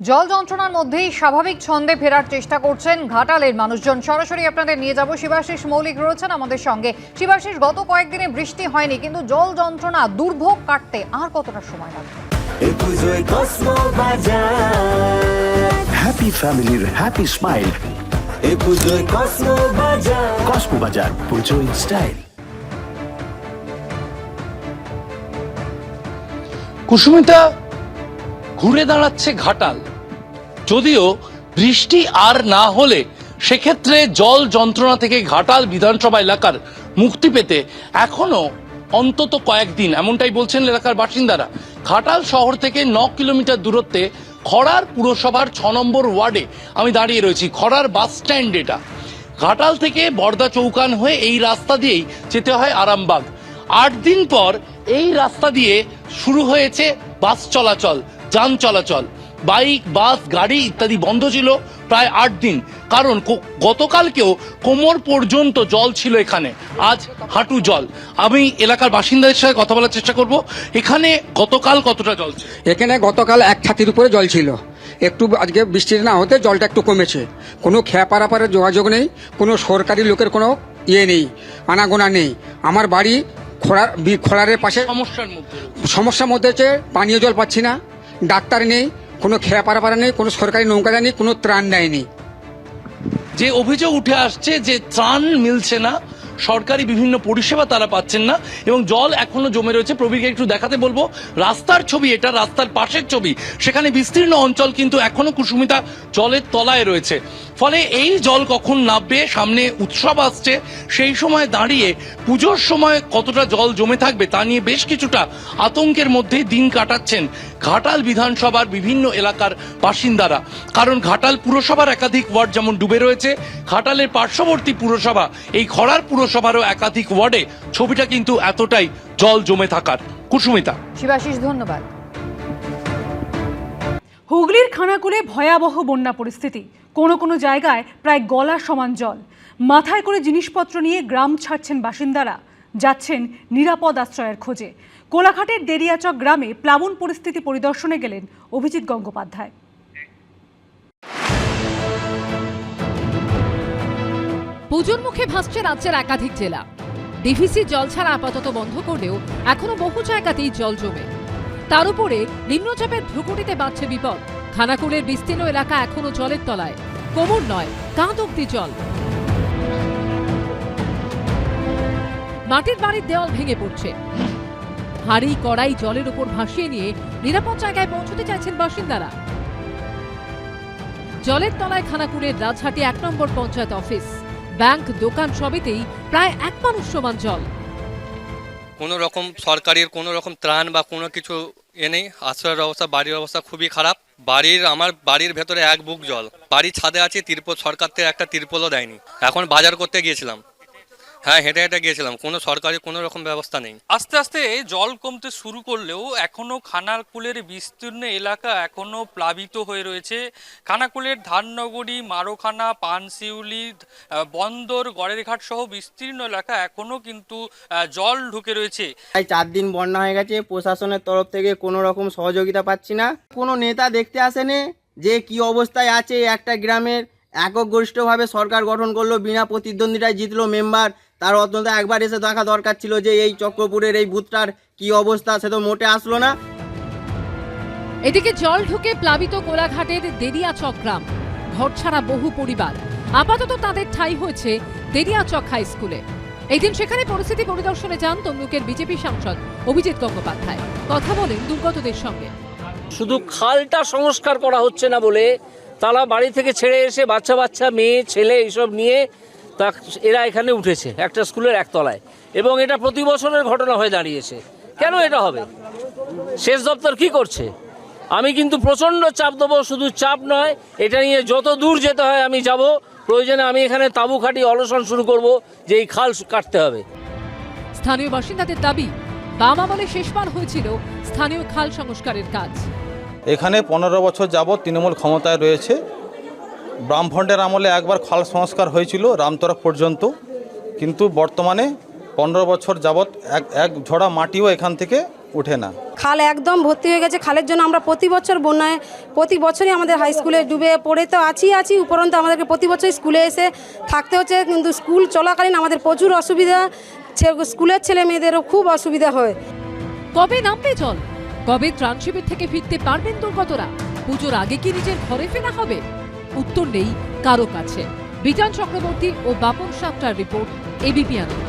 জল যন্ত্রণার মধ্যেই স্বাভাবিক ছন্দে ফেরার চেষ্টা করছেন ঘাটালের মানুষজন। সরাসরি আপনাদের নিয়ে যাব শিবাশিস মৌলিক রয়েছেন আমাদের সঙ্গে। শিবাশিস গত কয়েকদিনে বৃষ্টি হয়নি কিন্তু জল যন্ত্রণা দুর্ভোগ কাটতে আর কতটা সময় লাগবে? হ্যাপি ফ্যামিলির হ্যাপি স্মাইল এ পুজোয় কসমো বাজার। পুজো ইন স্টাইল কুসুমিতা ঘুরে দাঁড়াচ্ছে ঘাটাল। যদিও বৃষ্টি আর না হলে সেক্ষেত্রে জল যন্ত্রণা থেকে ঘাটাল বিধানসভা এলাকার মুক্তি পেতে এখনও অন্তত কয়েকদিন, এমনটাই বলছেন এলাকার বাসিন্দারা। ঘাটাল শহর থেকে ন কিলোমিটার দূরত্বে খড়ার পুরসভার ছ নম্বর ওয়ার্ডে আমি দাঁড়িয়ে রয়েছি, খড়ার বাস স্ট্যান্ড এটা। ঘাটাল থেকে বর্দা চৌকান হয়ে এই রাস্তা দিয়েই যেতে হয় আরামবাগ। আট দিন পর এই রাস্তা দিয়ে শুরু হয়েছে বাস চলাচল, যান চলাচল। বাইক বাস গাড়ি ইত্যাদি বন্ধ ছিল প্রায় আট দিন। কারণ গতকালকেও কোমর পর্যন্ত জল ছিল এখানে। আজ হাঁটু জল। আমি এলাকার বাসিন্দাদের সাথে কথা বলার চেষ্টা করব। এখানে গতকাল কতটা জল ছিল? এখানে গতকাল এক ছাতির উপরে জল ছিল। একটু আজকে বৃষ্টি না হতে জলটা একটু কমেছে। কোনো খেয়া পারাপারের যোগাযোগ নেই কোনো সরকারি লোকের কোনো ইয়ে নেই আনাগোনা নেই। আমার বাড়ি খোড়ার বি- খোড়ারের পাশে। সমস্যার মধ্যে সমস্যার মধ্যে হচ্ছে পানীয় জল পাচ্ছি না ডাক্তার নেই কোনো খেয়া পারাপারা নেই, কোনো সরকারি নৌকা দেয়নি, কোনো ত্রাণ দেয়নি। যে অভিযোগ উঠে আসছে যে ত্রাণ মিলছে না, সরকারি বিভিন্ন পরিষেবা তারা পাচ্ছেন না, এবং জল এখনও জমে রয়েছে। প্রবীরকে একটু দেখাতে বলব, রাস্তার ছবি এটা, রাস্তার পাশের ছবি। সেখানে বিস্তীর্ণ অঞ্চল কিন্তু এখনও কুসুমিতা জলের তলায় রয়েছে। ফলে এই জল কখন নামবে, সামনে উৎসব আসছে, সেই সময় দাঁড়িয়ে পুজোর সময় কতটা জল জমে থাকবে তা নিয়ে বেশ কিছুটা আতঙ্কের মধ্যেই দিন কাটাচ্ছেন ঘাটাল বিধানসভার বিভিন্ন এলাকার বাসিন্দারা। কারণ ঘাটাল পুরসভার একাধিক ওয়ার্ড যেমন ডুবে রয়েছে, ঘাটালের পার্শ্ববর্তী পুরসভা, এই খরার পুরসভারও একাধিক ওয়ার্ডে ছবিটা কিন্তু এতটাই জল জমে থাকার। কুসুমিতা। শিবাশিস, ধন্যবাদ। হুগলির খানাকুলে ভয়াবহ বন্যা পরিস্থিতি। কোনো কোনো জায়গায় প্রায় গলা সমান জল। মাথায় করে জিনিসপত্র নিয়ে গ্রাম ছাড়ছেন বাসিন্দারা। যাচ্ছেন নিরাপদ আশ্রয়ের খোঁজে। কোলাঘাটের দেরিয়াচক গ্রামে প্লাবন পরিস্থিতি পরিদর্শনে গেলেন অভিজিৎ গঙ্গোপাধ্যায়। পুজোর মুখে ভাসছে রাজ্যের একাধিক জেলা। ডিভিসি জল ছাড়া আপাতত বন্ধ করলেও এখনও বহু জায়গাতেই জল জমে। তার উপরে নিম্নচাপের ভ্রুকুটিতে বাড়ছে বিপদ। খানাকুলের বিস্তীর্ণ এলাকা এখনও জলের তলায়। কোমর নয়, কাঁধ অব্দি জল। মাটির বাড়ির দেওয়াল ভেঙে পড়ছে। হাড়ি কড়াই জলের উপর ভাসিয়ে নিয়ে নিরাপদ জায়গায় পৌঁছতে চাইছেন বাসিন্দারা। জলের তলায় খানাকুলের রাজহাটি এক নম্বর পঞ্চায়েত অফিস। ব্যাংক, দোকান সবেতেই প্রায় এক মানুষ সমান জল। কোনো রকম সরকারের কোনো রকম ত্রাণ বা কোনো কিছু এ নেই। আশ্রয়ের অবস্থা, বাড়ির অবস্থা খুবই খারাপ। বাড়ির, আমার বাড়ির ভেতরে এক বুক জল। বাড়ির ছাদে আছে, তিরপল, সরকার থেকে একটা তিরপলও দেয়নি। এখন বাজার করতে গিয়েছিলাম। হ্যাঁ হেঁটে হেঁটে গিয়েছিলাম। কোনো সরকারি কোনো রকম ব্যবস্থা নেই। আস্তে আস্তে জল কমতে শুরু করলেও এখনও খানাকুলের বিস্তীর্ণ এলাকা এখনও প্লাবিত হয়ে রয়েছে। খানাকুলের ধাননগরী মারোখানা পানশিউলি বন্দর গড়েরঘাট সহ বিস্তীর্ণ এলাকা এখনও কিন্তু জল ঢুকে রয়েছে। প্রায় চার দিন বন্যা হয়ে গেছে। প্রশাসনের তরফ থেকে কোনো রকম সহযোগিতা পাচ্ছি না। কোনো নেতা দেখতে আসেনি যে কি অবস্থায় আছে একটা গ্রামের। একক গরিষ্ঠভাবে সরকার গঠন করল বিনা প্রতিদ্বন্দ্বিতায় জিতলো মেম্বার। তার অত্যন্ত একবার এসে দেখা দরকার ছিল যে এই চক্রপুরের এই বুথটার কি অবস্থা সে তো মোটে আসলো না। এদিকে জল ঢুকে প্লাবিত কোলাঘাটের দেরিয়াচক গ্রাম। ঘর ছাড়া বহু পরিবার। আপাতত তাদের ঠাঁই হয়েছে দেরিয়াচক হাই স্কুলে। এই দিন সেখানে পরিস্থিতি পরিদর্শনে যান তমলুকের বিজেপি সাংসদ অভিজিৎ গঙ্গোপাধ্যায়। কথা বলেন দুর্গতদের সঙ্গে। শুধু খালটা সংস্কার করা হচ্ছে না বলে তারা বাড়ি থেকে ছেড়ে এসে বাচ্চা বাচ্চা, মেয়ে, ছেলে এইসব নিয়ে তা এরা এখানে উঠেছে, একটা স্কুলের একতলায়। এবং এটা প্রতি বছরের ঘটনা হয়ে দাঁড়িয়েছে। কেন এটা হবে? শেষ দপ্তর কি করছে? আমি কিন্তু প্রচণ্ড চাপ দেবো, শুধু চাপ নয়, এটা নিয়ে যত দূর যেতে হয় আমি যাব। প্রয়োজনে আমি এখানে তাঁবু খাটি অলসন শুরু করব, যে এই খাল কাটতে হবে। স্থানীয় বাসিন্দাদের দাবি, বাম আমলে শেষবার হয়েছিল স্থানীয় খাল সংস্কারের কাজ। এখানে পনেরো বছর যাবৎ তৃণমূল ক্ষমতায় রয়েছে। ব্রাহ্মণ্ডের আমলে একবার খাল সংস্কার হয়েছিল রামতরফ পর্যন্ত। কিন্তু বর্তমানে পনেরো বছর যাবৎ এক এক ঝোড়া মাটিও এখান থেকে ওঠে না। খাল একদম ভর্তি হয়ে গেছে। খালের জন্য আমরা প্রতি বছর বন্যায় প্রতি বছরই আমাদের হাই স্কুলে ডুবে পড়ে তো আছি আছি। উপরন্ত আমাদেরকে প্রতি বছর স্কুলে এসে থাকতে হচ্ছে। কিন্তু স্কুল চলাকালীন আমাদের প্রচুর অসুবিধা। স্কুলের ছেলে মেয়েদেরও খুব অসুবিধা হয়। কবে নামবে জল? কবে ত্রাণ শিবির থেকে ফিরতে পারবেন দুর্গতরা? পুজোর আগে কি নিজের ঘরে ফেরা হবে? উত্তর নেই কারও কাছে। বিজান চক্রবর্তী ও বাপন সাপটার রিপোর্ট এবিপি আনন্দ।